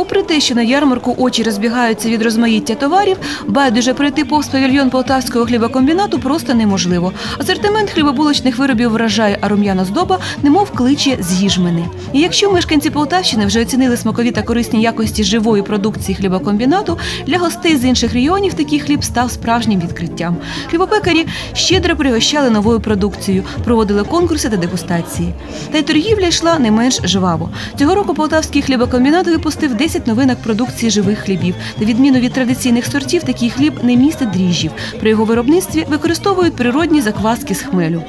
Попри те, що на ярмарку очі розбігаються від розмаїття товарів, байдуже пройти повз павільйон полтавського хлібокомбінату просто неможливо. Асортимент хлібобулочних виробів вражає, а рум'яна здоба немов кличе з'їж мене. І якщо мешканці Полтавщини вже оцінили смакові та корисні якості живої продукції хлібокомбінату, для гостей з інших регіонів такий хліб став справжнім відкриттям. Хлібопекарі щедро пригощали новою продукцією, проводили конкурси та дегустації. Та й торгівля йшла не менш жваво. Цього року Полтавський хлібокомбінат випустив 10 новинок продукції живих хлібів. На відміну від традиційних сортів, такий хліб не містить дріжджів. При його виробництві використовують природні закваски з хмелю.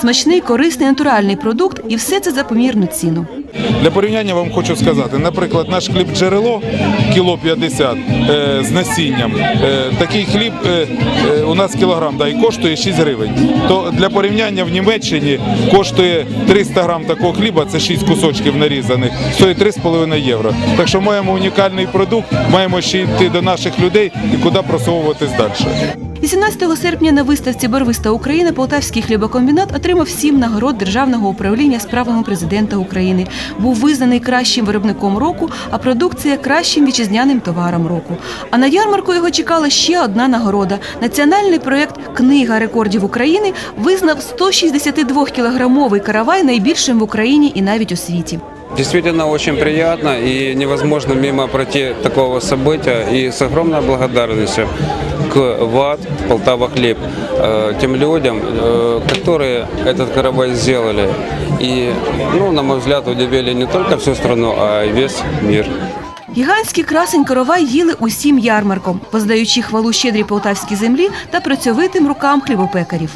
Смачний, корисний, натуральний продукт, і все це за помірну ціну. Для порівняння вам хочу сказати, наприклад, наш хліб джерело кіло 50 е, з насінням. Е, такий хліб е, у нас кілограм да, і коштує 6 гривень. То для порівняння в Німеччині коштує 300 грам такого хліба, це 6 кусочків нарізаних, стоїть 3,5 євро. Так що маємо унікальний продукт, маємо ще йти до наших людей і куди просовуватись далі. 18 серпня на виставці Барвиста України Полтавський хлібокомбінат отримав сім нагород Державного управління справами президента України. Був визнаний кращим виробником року, а продукція кращим вітчизняним товаром року. А на ярмарку його чекала ще одна нагорода. Національний проєкт Книга рекордів України визнав 162-кілограмовий каравай найбільшим в Україні і навіть у світі. Действительно очень приятно и невозможно мимо пройти такого события. И с огромной благодарностью к ВАД Полтава Хлеб, э, тем людям, э, которые этот каравай сделали. И, ну, на мой взгляд, удивили не только всю страну, а и весь мир. Гігантський красень коровай їли усім ярмарком, воздаючи хвалу щедрій полтавській землі та працьовитим рукам хлібопекарів.